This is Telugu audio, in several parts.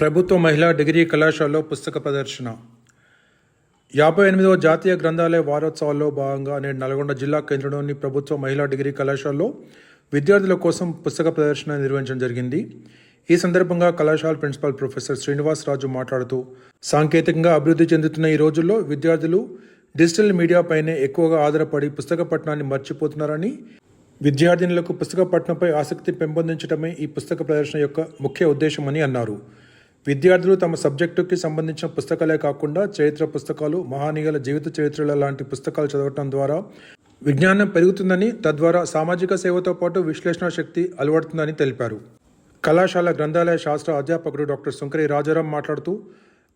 ప్రభుత్వ మహిళా డిగ్రీ కళాశాలలో పుస్తక ప్రదర్శన. యాభై ఎనిమిదవ జాతీయ గ్రంథాలయ వారోత్సవాల్లో భాగంగా నేడు నల్గొండ జిల్లా కేంద్రంలోని ప్రభుత్వ మహిళా డిగ్రీ కళాశాలలో విద్యార్థుల కోసం పుస్తక ప్రదర్శన నిర్వహించడం జరిగింది. ఈ సందర్భంగా కళాశాల ప్రిన్సిపాల్ ప్రొఫెసర్ శ్రీనివాస్ రాజు మాట్లాడుతూ సాంకేతికంగా అభివృద్ధి చెందుతున్న ఈ రోజుల్లో విద్యార్థులు డిజిటల్ మీడియాపైనే ఎక్కువగా ఆధారపడి పుస్తక పఠనాన్ని మర్చిపోతున్నారని విద్యార్థినులకు పుస్తక పఠనంపై ఆసక్తి పెంపొందించడమే ఈ పుస్తక ప్రదర్శన యొక్క ముఖ్య ఉద్దేశమని అన్నారు. విద్యార్థులు తమ సబ్జెక్టుకి సంబంధించిన పుస్తకాలే కాకుండా చరిత్ర పుస్తకాలు మహానీయుల జీవిత చరిత్రల లాంటి పుస్తకాలు చదవటం ద్వారా విజ్ఞానం పెరుగుతుందని తద్వారా సామాజిక సేవతో పాటు విశ్లేషణ శక్తి అలవడుతుందని తెలిపారు. కళాశాల గ్రంథాలయ శాస్త్ర అధ్యాపకుడు డాక్టర్ సుంకరి రాజారాం మాట్లాడుతూ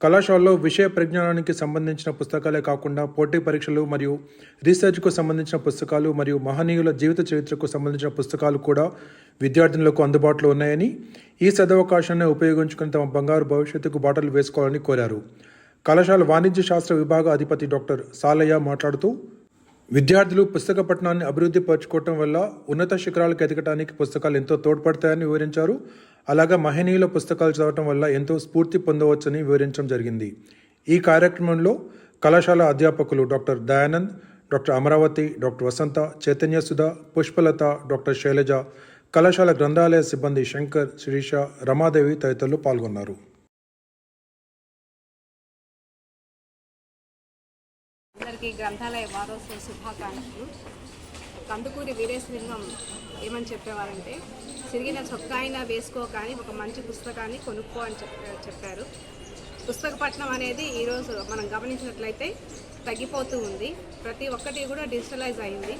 కళాశాలలో విషయ ప్రజ్ఞానానికి సంబంధించిన పుస్తకాలే కాకుండా పోటీ పరీక్షలు మరియు రీసెర్చ్కు సంబంధించిన పుస్తకాలు మరియు మహనీయుల జీవిత చరిత్రకు సంబంధించిన పుస్తకాలు కూడా విద్యార్థినులకు అందుబాటులో ఉన్నాయని ఈ సదవకాశాన్ని ఉపయోగించుకుని తమ బంగారు భవిష్యత్తుకు బాటలు వేసుకోవాలని కోరారు. కళాశాల వాణిజ్య శాస్త్ర విభాగ అధిపతి డాక్టర్ సాలయ్య మాట్లాడుతూ విద్యార్థులు పుస్తక పఠనాన్ని అభివృద్ధి పరచుకోవటం వల్ల ఉన్నత శిఖరాలకు ఎదగటానికి పుస్తకాలు ఎంతో తోడ్పడతాయని వివరించారు. అలాగే మహనీయుల పుస్తకాలు చదవటం వల్ల ఎంతో స్ఫూర్తి పొందవచ్చని వివరించడం జరిగింది. ఈ కార్యక్రమంలో కళాశాల అధ్యాపకులు doctor Dayanand doctor Amaravati doctor Vasantha Chaitanya Sudha Pushpalatha doctor Sailaja కళాశాల గ్రంథాలయ సిబ్బంది శంకర్ శిరీష రమాదేవి తదితరులు పాల్గొన్నారు. అందరికీ గ్రంథాలయ వారోత్సవ శుభాకాంక్షలు. కందుకూరి వీరేశలింగం ఏమని చెప్పేవారంటే చిరిగిన చొక్కా అయినా వేసుకో కానీ ఒక మంచి పుస్తకాన్ని కొనుక్కో అని చెప్ప చెప్పారు. పుస్తక అనేది ఈరోజు మనం గమనించినట్లయితే తగ్గిపోతూ ఉంది. ప్రతి ఒక్కటి కూడా డిజిటలైజ్ అయింది.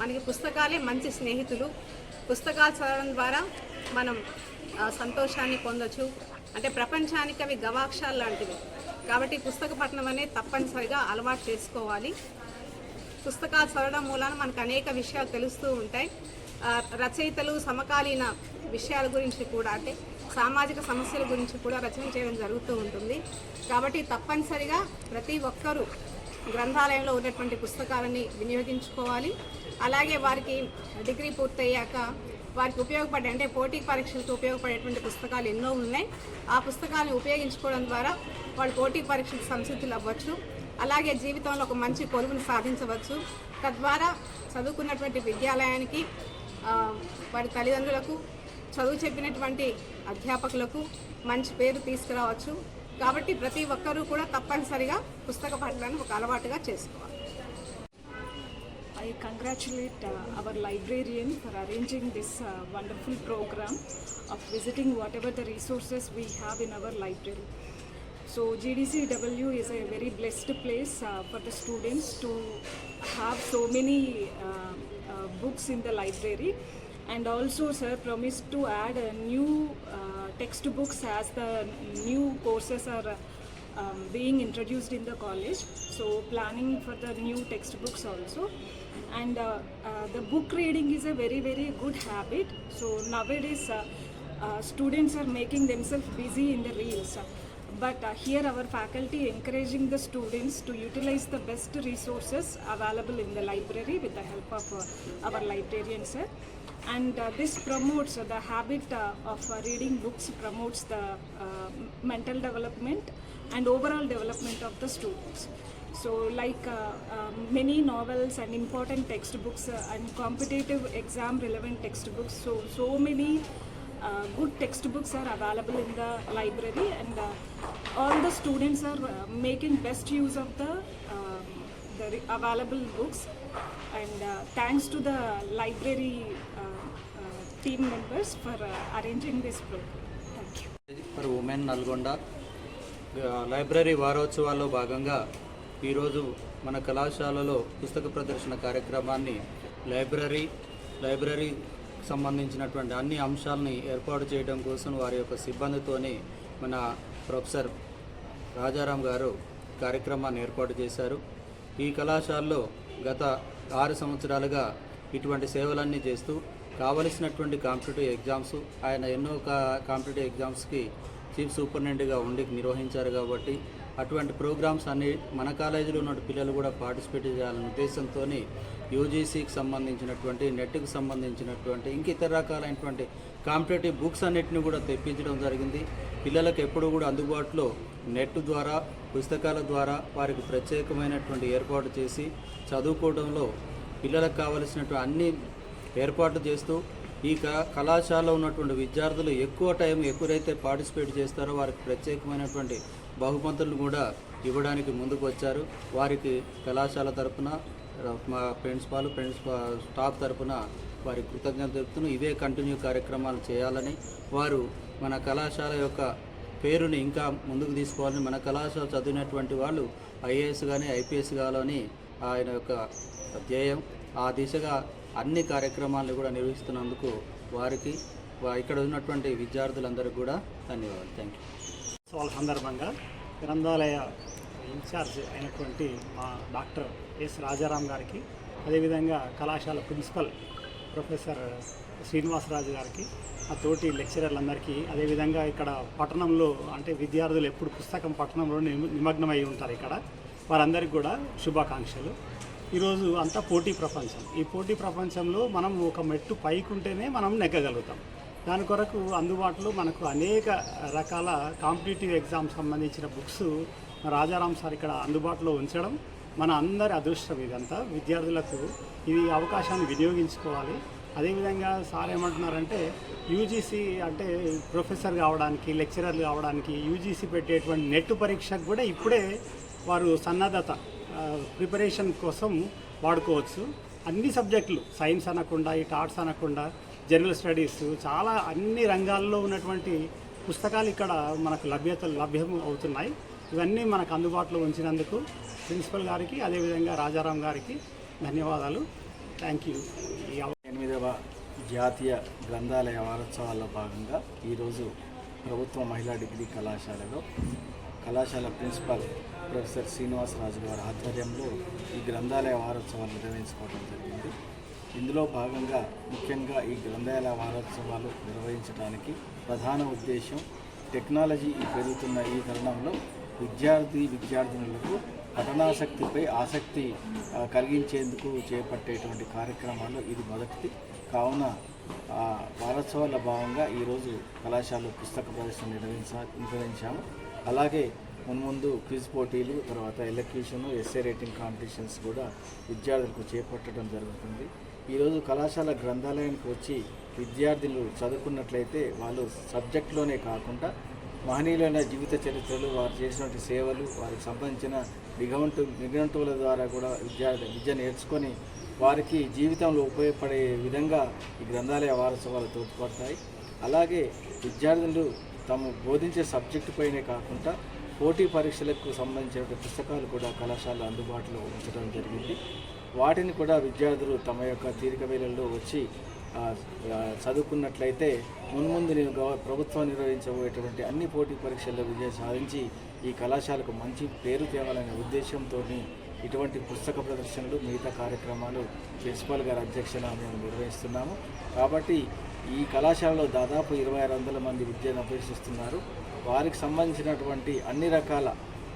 మనకి పుస్తకాలే మంచి స్నేహితులు. పుస్తకాలు చదవడం ద్వారా మనం సంతోషాన్ని పొందొచ్చు. అంటే ప్రపంచానికి అవి గవాక్షాలు లాంటివి. కాబట్టి పుస్తక పఠనం అనేది తప్పనిసరిగా అలవాటు చేసుకోవాలి. పుస్తకాలు చదవడం మూలాన మనకు అనేక విషయాలు తెలుస్తూ ఉంటాయి. రచయితలు సమకాలీన విషయాల గురించి కూడా అంటే సామాజిక సమస్యల గురించి కూడా రచన చేయడం జరుగుతూ ఉంటుంది. కాబట్టి తప్పనిసరిగా ప్రతి ఒక్కరూ గ్రంథాలయంలో ఉన్నటువంటి పుస్తకాలని వినియోగించుకోవాలి. అలాగే వారికి డిగ్రీ పూర్తయ్యాక వారికి ఉపయోగపడే అంటే పోటీ పరీక్షలకు ఉపయోగపడేటువంటి పుస్తకాలు ఎన్నో ఉన్నాయి. ఆ పుస్తకాలను ఉపయోగించుకోవడం ద్వారా వాళ్ళు పోటీ పరీక్షలకు సంసిద్ధులు అవ్వచ్చు. అలాగే జీవితంలో ఒక మంచి కొలువును సాధించవచ్చు. తద్వారా చదువుకున్నటువంటి విద్యాలయానికి వారి తల్లిదండ్రులకు చదువు చెప్పినటువంటి అధ్యాపకులకు మంచి పేరు తీసుకురావచ్చు. కాబట్టి ప్రతి ఒక్కరూ కూడా తప్పనిసరిగా పుస్తక పఠనాన్ని ఒక అలవాటుగా చేసుకోవాలి. I congratulate uh, our librarian for arranging this uh, wonderful program of visiting whatever the resources we have in our library. So GDCW is a very blessed place uh, for the students to have so many uh, uh, books in the library and also sir promised to add a new uh, textbooks as the new courses are um, being introduced in the college. So planning for the new textbooks also. And uh, uh, the book reading is a very very good habit. So nowadays uh, students are making themselves busy in the reels. But uh, here our faculty encouraging the students to utilize the best resources available in the library with the help of uh, our librarian sir and uh, this promotes uh, the habit uh, of uh, reading books promotes the uh, mental development and overall development of the students so like uh, uh, many novels and important textbooks uh, and competitive exam relevant textbooks so so many uh, good textbooks are available in the library and uh, all the students are uh, making best use of the um, the re- available books and uh, thanks to the library uh, uh, team members for uh, arranging this program thank you for women Nalgonda ఆ, లైబ్రరీ వారోత్సవాల్లో భాగంగా ఈరోజు మన కళాశాలలో పుస్తక ప్రదర్శన కార్యక్రమాన్ని లైబ్రరీ లైబ్రరీ సంబంధించినటువంటి అన్ని అంశాలని ఏర్పాటు చేయడం కోసం వారి యొక్క సిబ్బందితోని మన ప్రొఫెసర్ రాజారాం గారు కార్యక్రమాన్ని ఏర్పాటు చేశారు. ఈ కళాశాలలో గత ఆరు సంవత్సరాలుగా ఇటువంటి సేవలన్నీ చేస్తూ కావలసినటువంటి కాంపిటేటివ్ ఎగ్జామ్స్ ఆయన ఎన్నో కాంపిటేటివ్ ఎగ్జామ్స్కి చీఫ్ సూపరింటెండెంట్గా ఉండి నిర్వహించారు కాబట్టి అటువంటి ప్రోగ్రామ్స్ అన్ని మన కాలేజీలో ఉన్న పిల్లలు కూడా పార్టిసిపేట్ చేయాలనే ఉద్దేశంతో యూజీసీకి సంబంధించినటువంటి నెట్కి సంబంధించినటువంటి ఇంక ఇతర రకాలైనటువంటి కాంపిటేటివ్ బుక్స్ అన్నిటిని కూడా తెప్పించడం జరిగింది. పిల్లలకు ఎప్పుడు కూడా అందుబాటులో నెట్ ద్వారా పుస్తకాల ద్వారా వారికి ప్రత్యేకమైనటువంటి ఏర్పాటు చేసి చదువుకోవడంలో పిల్లలకు కావలసినటువంటి అన్ని ఏర్పాట్లు చేస్తూ ఈ కళాశాలలో ఉన్నటువంటి విద్యార్థులు ఎక్కువ టైం ఎక్కువైతే పార్టిసిపేట్ చేస్తారో వారికి ప్రత్యేకమైనటువంటి బహుమతులు కూడా ఇవ్వడానికి ముందుకు వచ్చారు. వారికి కళాశాల తరపున మా ప్రిన్సిపాల్ ప్రిన్సిపాల్ స్టాఫ్ తరపున వారి కృతజ్ఞత తెలుపుతూ ఇవే కంటిన్యూ కార్యక్రమాలు చేయాలని వారు మన కళాశాల యొక్క పేరుని ఇంకా ముందుకు తీసుకోవాలని మన కళాశాల చదివినటువంటి వాళ్ళు ఐఏఎస్ కానీ ఐపీఎస్ కావాలని ఆయన యొక్క ధ్యేయం ఆ దిశగా అన్ని కార్యక్రమాలను కూడా నిర్వహిస్తున్నందుకు వారికి ఇక్కడ ఉన్నటువంటి విద్యార్థులందరికీ కూడా ధన్యవాదాలు. థ్యాంక్ యూ ఉత్సవాల సందర్భంగా గ్రంథాలయ ఇన్ఛార్జ్ అయినటువంటి మా డాక్టర్ ఎస్ రాజారాం గారికి అదేవిధంగా కళాశాల ప్రిన్సిపల్ ప్రొఫెసర్ శ్రీనివాసరాజు గారికి ఆ తోటి లెక్చరర్లందరికీ అదేవిధంగా ఇక్కడ పట్టణంలో అంటే విద్యార్థులు ఎప్పుడు పుస్తకం పట్టణంలో నిమ- నిమగ్నమై ఉంటారు ఇక్కడ. వారందరికీ కూడా శుభాకాంక్షలు. ఈరోజు అంతా పోటీ ప్రపంచం. ఈ పోటీ ప్రపంచంలో మనం ఒక మెట్టు పైకి ఉంటేనే మనం నెగ్గగలుగుతాం. దాని కొరకు అందుబాటులో మనకు అనేక రకాల కాంపిటేటివ్ ఎగ్జామ్ సంబంధించిన బుక్స్ రాజారాం సార్ ఇక్కడ అందుబాటులో ఉంచడం మన అందరి అదృష్టం ఇదంతా. విద్యార్థులకు ఇది అవకాశాన్ని వినియోగించుకోవాలి. అదేవిధంగా సార్ ఏమంటున్నారంటే యూజీసీ అంటే ప్రొఫెసర్ కావడానికి లెక్చరర్లు కావడానికి యూజీసీ పెట్టేటువంటి నెట్ పరీక్షకు కూడా ఇప్పుడే వారు సన్నద్ధత ప్రిపరేషన్ కోసం వాడుకోవచ్చు. అన్ని సబ్జెక్టులు సైన్స్ అనకుండా ఇటు ఆర్ట్స్ అనకుండా జనరల్ స్టడీస్ చాలా అన్ని రంగాల్లో ఉన్నటువంటి పుస్తకాలు ఇక్కడ మనకు లభ్యత లభ్యం అవుతున్నాయి. ఇవన్నీ మనకు అందుబాటులో ఉంచినందుకు ప్రిన్సిపల్ గారికి అదేవిధంగా రాజారాం గారికి ధన్యవాదాలు. థ్యాంక్ యూ ఎనిమిదవ జాతీయ గ్రంథాలయ వారోత్సవాల్లో భాగంగా ఈరోజు ప్రభుత్వ మహిళా డిగ్రీ కళాశాలలో కళాశాల ప్రిన్సిపాల్ ప్రొఫెసర్ శ్రీనివాసరాజు గారి ఆధ్వర్యంలో ఈ గ్రంథాలయ వారోత్సవాలు నిర్వహించుకోవడం జరిగింది. ఇందులో భాగంగా ముఖ్యంగా ఈ గ్రంథాలయ వారోత్సవాలు నిర్వహించడానికి ప్రధాన ఉద్దేశం టెక్నాలజీ పెరుగుతున్న ఈ తరుణంలో విద్యార్థి విద్యార్థినులకు పఠనాసక్తిపై ఆసక్తి కలిగించేందుకు చేపట్టేటువంటి కార్యక్రమాలు ఇది మొదటిది. కావున వారోత్సవాల భాగంగా ఈరోజు కళాశాల పుస్తక ప్రదర్శన నిర్వహించా నిర్వహించాము. అలాగే మున్ముందు క్విజ్ పోటీలు తర్వాత ఎలక్యూషన్ ఎస్ఏ రేటింగ్ కాంపిటీషన్స్ కూడా విద్యార్థులకు చేపట్టడం జరుగుతుంది. ఈరోజు కళాశాల గ్రంథాలయానికి వచ్చి విద్యార్థులు చదువుకున్నట్లయితే వాళ్ళు సబ్జెక్టులోనే కాకుండా మహనీయులైన జీవిత చరిత్రలు వారు చేసినటువంటి సేవలు వారికి సంబంధించిన నిఘంటు నిఘంటువుల ద్వారా కూడా విద్యార్థి విద్య నేర్చుకొని వారికి జీవితంలో ఉపయోగపడే విధంగా ఈ గ్రంథాలయ వారోత్సవాలు తోడ్పడతాయి. అలాగే విద్యార్థులు తాము బోధించే సబ్జెక్టు పైనే కాకుండా పోటీ పరీక్షలకు సంబంధించిన పుస్తకాలు కూడా కళాశాల అందుబాటులో ఉంచడం జరిగింది. వాటిని కూడా విద్యార్థులు తమ యొక్క తీరిక వేళల్లో వచ్చి చదువుకున్నట్లయితే మున్ముందు నేను గవ ప్రభుత్వం నిర్వహించబోయేటువంటి అన్ని పోటీ పరీక్షల్లో విజయం సాధించి ఈ కళాశాలకు మంచి పేరు తేవాలనే ఉద్దేశంతో ఇటువంటి పుస్తక ప్రదర్శనలు మిగతా కార్యక్రమాలు ప్రిన్సిపాల్ గారి అధ్యక్షన మేము నిర్వహిస్తున్నాము. కాబట్టి ఈ కళాశాలలో దాదాపు ఇరవై ఆరు వందల మంది విద్యను అభ్యసిస్తున్నారు. వారికి సంబంధించినటువంటి అన్ని రకాల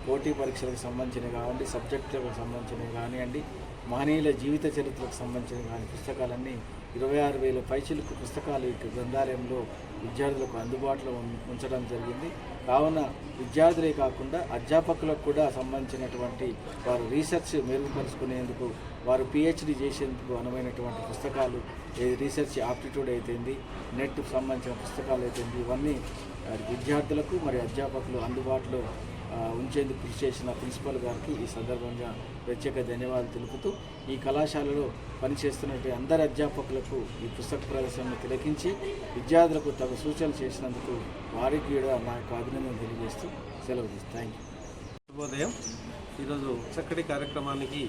పోటీ పరీక్షలకు సంబంధించినవి కావండి సబ్జెక్టులకు సంబంధించినవి కానివ్వండి మహనీయుల జీవిత చరిత్రకు సంబంధించిన కానీ పుస్తకాలన్నీ ఇరవై ఆరు వేల పైచిలుకు పుస్తకాలు ఈ గ్రంథాలయంలో విద్యార్థులకు అందుబాటులో ఉం- ఉంచడం జరిగింది. కావున విద్యార్థులే కాకుండా అధ్యాపకులకు కూడా సంబంధించినటువంటి వారు రీసెర్చ్ మెరుగుపరుచుకునేందుకు వారు పిహెచ్డి చేసేందుకు అనువైనటువంటి పుస్తకాలు రీసెర్చ్ ఆప్టిట్యూడ్ అయితేంది నెట్కు సంబంధించిన పుస్తకాలు అయితేంది ఇవన్నీ విద్యార్థులకు మరి అధ్యాపకులు అందుబాటులో ఉంచేందుకు కృషి చేసిన ప్రిన్సిపల్ గారికి ఈ సందర్భంగా ప్రత్యేక ధన్యవాదాలు తెలుపుతూ ఈ కళాశాలలో పనిచేస్తున్నటువంటి అందరి అధ్యాపకులకు ఈ పుస్తక ప్రదర్శనను తిలకించి విద్యార్థులకు తగు సూచనలు చేసినందుకు వారికి కూడా మా యొక్క అభినందన తెలియజేస్తూ సెలవు థ్యాంక్ యూ శుభోదయం. ఈరోజు చక్కటి కార్యక్రమానికి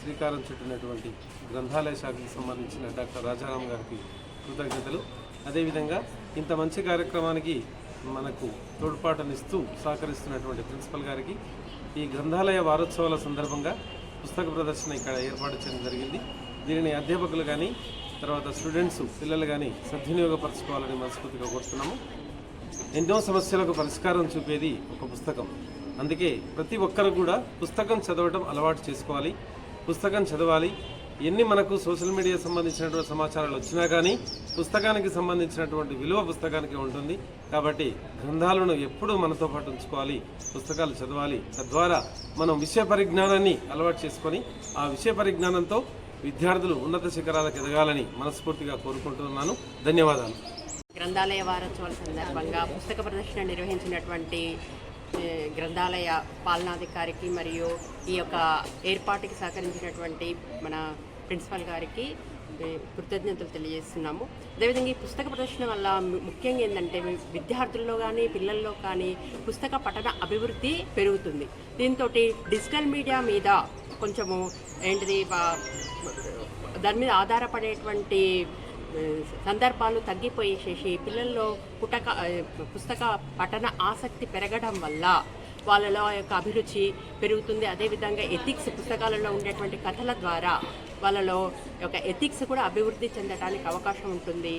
శ్రీకారం చుట్టినటువంటి గ్రంథాలయ శాఖకు సంబంధించిన డాక్టర్ రాజారాం గారికి కృతజ్ఞతలు. అదేవిధంగా ఇంత మంచి కార్యక్రమానికి మనకు తోడ్పాటునిస్తూ సహకరిస్తున్నటువంటి ప్రిన్సిపల్ గారికి ఈ గ్రంథాలయ వారోత్సవాల సందర్భంగా పుస్తక ప్రదర్శన ఇక్కడ ఏర్పాటు చేయడం జరిగింది. దీనిని అధ్యాపకులు కానీ తర్వాత స్టూడెంట్స్ పిల్లలు కానీ సద్వినియోగపరచుకోవాలని మనస్ఫూర్తిగా కోరుతున్నాము. ఎన్నో సమస్యలకు పరిష్కారం చూపేది ఒక పుస్తకం. అందుకే ప్రతి ఒక్కరు కూడా పుస్తకం చదవడం అలవాటు చేసుకోవాలి. పుస్తకం చదవాలి. ఎన్ని మనకు సోషల్ మీడియా సంబంధించినటువంటి సమాచారాలు వచ్చినా కానీ పుస్తకానికి సంబంధించినటువంటి విలువ పుస్తకానికి ఉంటుంది. కాబట్టి గ్రంథాలను ఎప్పుడూ మనతో పాటు ఉంచుకోవాలి పుస్తకాలు చదవాలి. తద్వారా మనం విషయ పరిజ్ఞానాన్ని అలవాటు చేసుకొని ఆ విషయ పరిజ్ఞానంతో విద్యార్థులు ఉన్నత శిఖరాలకు ఎదగాలని మనస్ఫూర్తిగా కోరుకుంటున్నాను. ధన్యవాదాలు. గ్రంథాలయ వారోత్సవాల సందర్భంగా పుస్తక ప్రదర్శన నిర్వహించినటువంటి గ్రంథాలయ పాలనాధికారికి మరియు ఈ యొక్క ఏర్పాటుకి సహకరించినటువంటి మన ప్రిన్సిపల్ గారికి కృతజ్ఞతలు తెలియజేస్తున్నాము. అదేవిధంగా ఈ పుస్తక ప్రదర్శన వల్ల ముఖ్యంగా ఏంటంటే విద్యార్థుల్లో కానీ పిల్లల్లో కానీ పుస్తక పఠన అభివృద్ధి పెరుగుతుంది. దీంతో డిజిటల్ మీడియా మీద కొంచెము ఏంటిది దాని మీద ఆధారపడేటువంటి సందర్భాలు తగ్గిపోయేసేసి పిల్లల్లో పుటక పుస్తక పఠన ఆసక్తి పెరగడం వల్ల వాళ్ళలో ఆ యొక్క అభిరుచి పెరుగుతుంది. అదేవిధంగా ఎథిక్స్ పుస్తకాలలో ఉండేటువంటి కథల ద్వారా వాళ్ళలో యొక్క ఎథిక్స్ కూడా అభివృద్ధి చెందడానికి అవకాశం ఉంటుంది.